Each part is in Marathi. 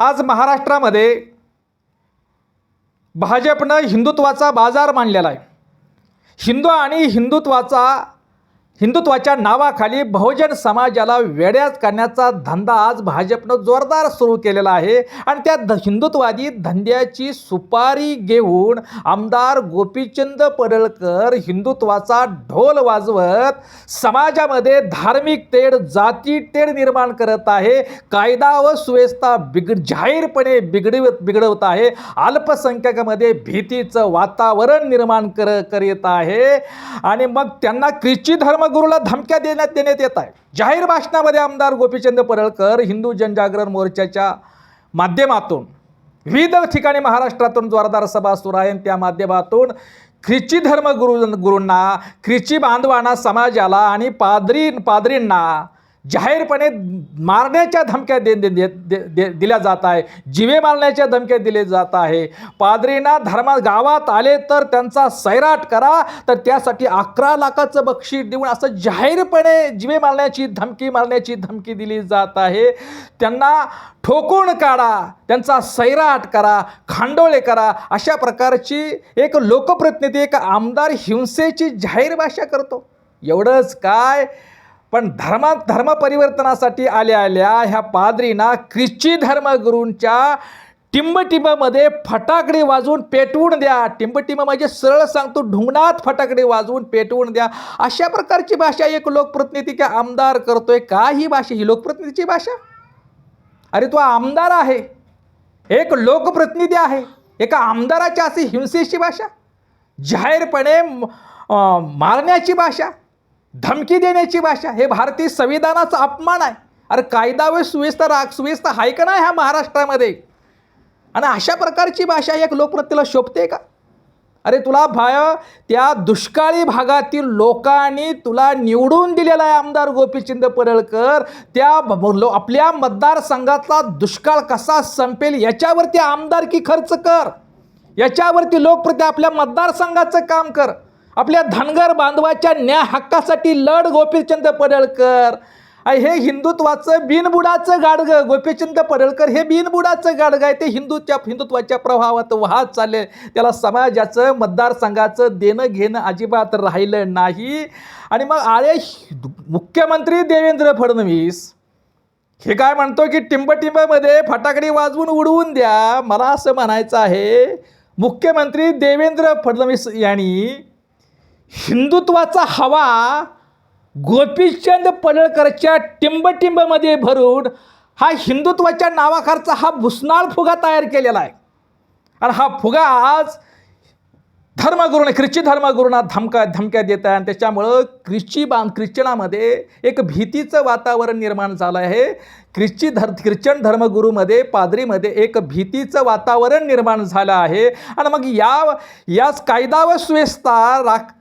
आज महाराष्ट्रामध्ये भाजपनं हिंदुत्वाचा बाजार मांडलेला आहे. हिंदू आणि हिंदुत्वाचा हिंदुत्वाच्या नावाखाली बहुजन समाजाला वेड्यात करण्याचा धंदा आज भाजपनं जोरदार सुरू केलेला आहे. आणि त्या ध हिंदुत्वादी धंद्याची सुपारी घेऊन आमदार गोपीचंद पडळकर हिंदुत्वाचा ढोल वाजवत समाजामध्ये धार्मिक तेढ जाती तेढ निर्माण करत आहे. कायदा व सुव्यवस्था बिघड जाहीरपणे बिघडवत बिघडवत आहे. अल्पसंख्याकामध्ये भीतीचं वातावरण निर्माण कर करीत आहे. आणि मग त्यांना ख्रिस्ती धर्मगुरूला धमक्या देण्यात देण्यात येत आहे. जाहीर भाषणामध्ये आमदार गोपीचंद परळकर हिंदू जनजागरण मोर्चाच्या माध्यमातून विविध ठिकाणी महाराष्ट्रातून जोरदार सभा सुरू आहे आणि त्या माध्यमातून ख्रिस्ती धर्मगुरू गुरूंना ख्रिस्ती बांधवांना समाजाला आणि पादरी पादरींना जाहीरपणे मारण्याच्या धमक्या दे दे- दे- दे- दे- दिल्या जात आहे. जिवे मारण्याच्या धमक्या दिले जात आहे. पादरींना धर्मा गावात आले तर त्यांचा सैराट करा. तर त्यासाठी अकरा लाखाचं बक्षीस देऊन असं जाहीरपणे जिवे मारण्याची धमकी मारण्याची धमकी दिली जात आहे. त्यांना ठोकून काढा. त्यांचा सैराट करा खांडोळे करा. अशा प्रकारची एक लोकप्रतिनिधी एक आमदार हिंसेची जाहीर भाषा करतो. एवढंच काय? पण धर्मा धर्मपरिवर्तनासाठी आल्या आल्या ह्या पादरींना ख्रिस्ती धर्मगुरूंच्या टिंबटिंबामध्ये फटाकडे वाजवून पेटवून द्या. टिंबटिंब म्हणजे सरळ सांगतो ढुंगणात फटाकडे वाजवून पेटवून द्या. अशा प्रकारची भाषा एक लोकप्रतिनिधी का आमदार करतोय का ही भाषा? ही लोकप्रतिनिधीची भाषा? अरे तो आमदार आहे. एक लोकप्रतिनिधी आहे. एका आमदाराच्या अशी हिंसेची भाषा. जाहीरपणे म- मारण्याची भाषा. धमकी देण्याची भाषा हे भारतीय संविधानाचा अपमान आहे. अरे कायदा व सुव्यवस्था राग सुव्यवस्था आहे का नाही ह्या महाराष्ट्रामध्ये? आणि अशा प्रकारची भाषा एक लोकप्रतिला शोभते का? अरे तुला भाय त्या दुष्काळी भागातील लोकांनी तुला निवडून दिलेला आहे आमदार गोपीचंद पडळकर. त्या लो- आपल्या मतदारसंघातला दुष्काळ कसा संपेल याच्यावरती आमदारकी खर्च कर. याच्यावरती लोकप्रति आपल्या मतदारसंघाचं काम कर. आपल्या धनगर बांधवाच्या न्याय हक्कासाठी लढ गोपीचंद पडळकर. हे हिंदुत्वाचं बिनबुडाचं गाडगं गोपीचंद पडळकर हे बिनबुडाचं गाडगं आहे. ते हिंदूच्या हिंदुत्वाच्या प्रभावात वाहत चालले. त्याला समाजाचं मतदारसंघाचं देणं घेणं अजिबात राहिलं नाही. आणि मग आले मुख्यमंत्री देवेंद्र फडणवीस हे काय म्हणतो की टिंबटिंबमध्ये फटाकडी वाजवून उडवून द्या. मला असं म्हणायचं आहे मुख्यमंत्री देवेंद्र फडणवीस यांनी हिंदुत्वाचा हवा गोपीचंद पडळकरच्या टिंबटिंबमध्ये भरून हा हिंदुत्वाच्या नावाखालचा हा भुसनाळ फुगा तयार केलेला आहे. आणि हा फुगा आज धर्मगुरूने ख्रिश्ची धर्मगुरूंना धमका धमक्या देत आहे. आणि त्याच्यामुळं ख्रिश्ची बा ख्रिश्चनामध्ये एक भीतीचं वातावरण निर्माण झालं आहे. ख्रिश्ची धर ख्रिश्चन धर्मगुरूमध्ये पादरीमध्ये एक भीतीचं वातावरण निर्माण झालं आहे. आणि मग या याच कायदा व सुव्यवस्था राख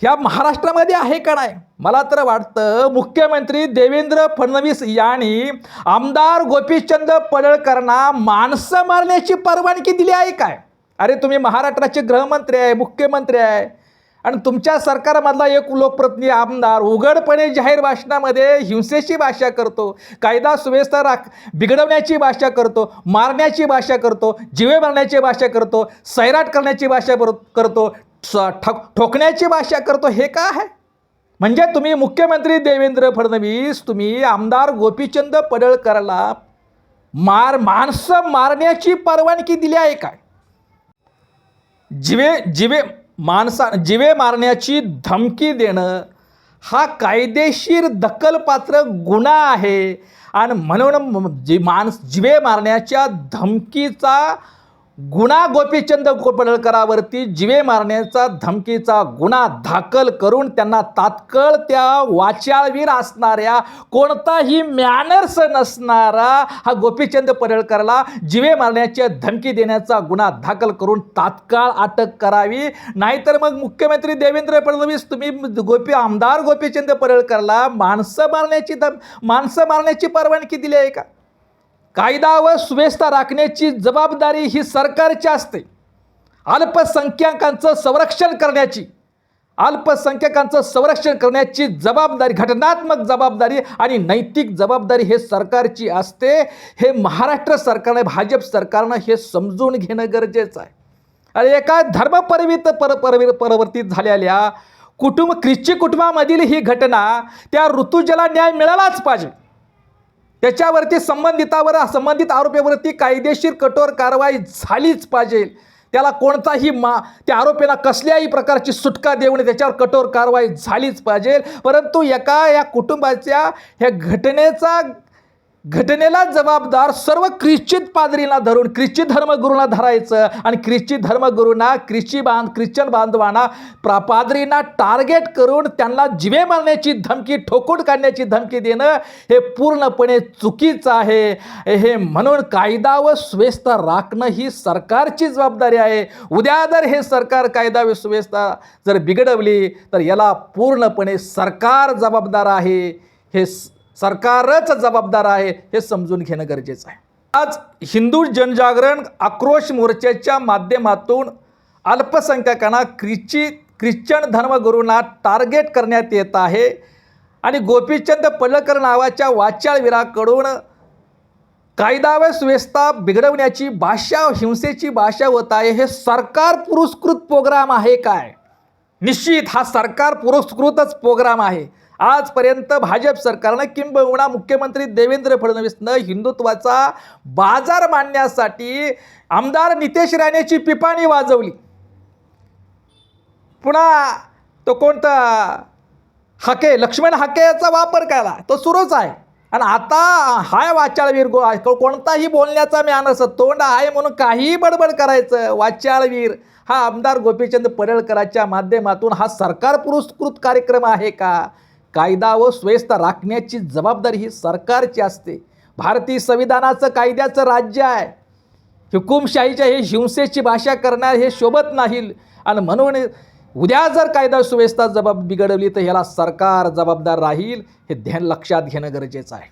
ह्या महाराष्ट्रामध्ये आहे का नाही? मला तर वाटतं मुख्यमंत्री देवेंद्र फडणवीस यांनी आमदार गोपीचंद पडळकरांना माणसं मारण्याची परवानगी दिली आहे काय? अरे तुम्ही महाराष्ट्राचे गृहमंत्री आहे मुख्यमंत्री आहे. आणि तुमच्या सरकारमधला एक लोकप्रतिनिधी आमदार उघडपणे जाहीर भाषणामध्ये हिंसेची भाषा करतो कायदा सुव्यवस्था राख बिघडवण्याची भाषा करतो मारण्याची भाषा करतो जिवे मारण्याची भाषा करतो सैराट करण्याची भाषा करतो ठक ठोकण्याची भाषा करतो हे का आहे? म्हणजे तुम्ही मुख्यमंत्री देवेंद्र फडणवीस तुम्ही आमदार गोपीचंद पडळकरला मार माणसं मारण्याची परवानगी दिली आहे काय? जिवे जिवे माणसा जिवे मारण्याची धमकी देणं हा कायदेशीर दखलपात्र गुन्हा आहे. आणि म्हणून जी माणस जिवे मारण्याच्या धमकीचा गुन्हा गोपीचंद पडळकरावरती जिवे मारण्याचा धमकीचा गुन्हा दाखल करून त्यांना तात्काळ त्या वाचाळवीर असणाऱ्या कोणताही मॅनर्स नसणारा हा गोपीचंद पडळकरला जिवे मारण्याची धमकी देण्याचा गुन्हा दाखल करून तात्काळ अटक करावी. नाहीतर मग मुख्यमंत्री देवेंद्र फडणवीस तुम्ही गोपी आमदार गोपीचंद पडळकरला माणसं मारण्याची धम माणसं मारण्याची परवानगी दिली आहे का? कायदा व सुव्यवस्था राखण्याची जबाबदारी ही सरकारची असते. अल्पसंख्याकांचं संरक्षण करण्याची अल्पसंख्याकांचं संरक्षण करण्याची जबाबदारी घटनात्मक जबाबदारी आणि नैतिक जबाबदारी हे सरकारची असते. हे महाराष्ट्र सरकारने भाजप सरकारनं हे समजून घेणं गरजेचं आहे. आणि एका धर्मपरवित पर परवि परिवर्तित झालेल्या कुटुंब ख्रिश्ची कुटुंबामधील ही घटना त्या ऋतुजला न्याय मिळालाच पाहिजे. त्याच्यावरती संबंधितावर संबंधित आरोपीवरती कायदेशीर कठोर कारवाई झालीच पाहिजे. त्याला कोणताही मा त्या आरोपीला कसल्याही प्रकारची सुटका देऊ नये. त्याच्यावर कठोर कारवाई झालीच पाहिजे. परंतु एका या कुटुंबाच्या ह्या घटनेचा घटनेला जबाबदार सर्व ख्रिश्चित पादरींना धरून ख्रिश्चित धर्मगुरूंना धरायचं आणि ख्रिश्चित धर्मगुरूंना ख्रिश्ची बांध ख्रिश्चन बांधवांना प्रा पादरींना टार्गेट करून त्यांना जिवे मारण्याची धमकी ठोकून काढण्याची धमकी देणं हे पूर्णपणे चुकीचं आहे. हे म्हणून कायदा व सुव्यवस्था राखणं ही सरकारची जबाबदारी आहे. उद्या जर हे सरकार कायदा व सुव्यवस्था जर बिघडवली तर याला पूर्णपणे सरकार जबाबदार आहे. हे स- सरकारच जबाबदार आहे हे समजून घेणं गरजेचं आहे. आज हिंदू जनजागरण आक्रोश मोर्चाच्या माध्यमातून अल्पसंख्याकांना क्रिची ख्रिश्चन धर्मगुरूंना टार्गेट करण्यात येत आहे आणि गोपीचंद पलकर नावाच्या वाचाळवीराकडून कायदा व सुव्यवस्था बिघडवण्याची भाषा हिंसेची भाषा होत आहे. हे सरकार पुरस्कृत प्रोग्राम आहे काय? निश्चित हा सरकार पुरस्कृतच प्रोग्राम आहे. आजपर्यंत भाजप सरकारनं किंबहुना मुख्यमंत्री देवेंद्र फडणवीसनं हिंदुत्वाचा बाजार मांडण्यासाठी आमदार नितेश राणेची पिपाणी वाजवली. पुन्हा तो कोणता? हाके लक्ष्मण हाकेचा वापर केला. तो सुरूच आहे. आणि आता हाय वाचाळवीर गो कोणताही बोलण्याचा मी आणस तोंड आहे म्हणून काहीही बडबड करायचं. वाचाळवीर हा आमदार गोपीचंद पडळकरांच्या माध्यमातून हा सरकार पुरस्कृत कार्यक्रम आहे का? कायदा व सुव्यवस्था राखण्याची जबाबदारी ही सरकारची असते. भारतीय संविधानाचं कायद्याचं राज्य आहे. हुकुमशाहीच्या हे हिंसेची भाषा करणार हे शोभत नाही आणि म्हणून उद्या जर कायदा सुव्यवस्था जबाब बिघडवली तर ह्याला सरकार जबाबदार राहील हे ध्यान लक्षात घेणं गरजेचं आहे.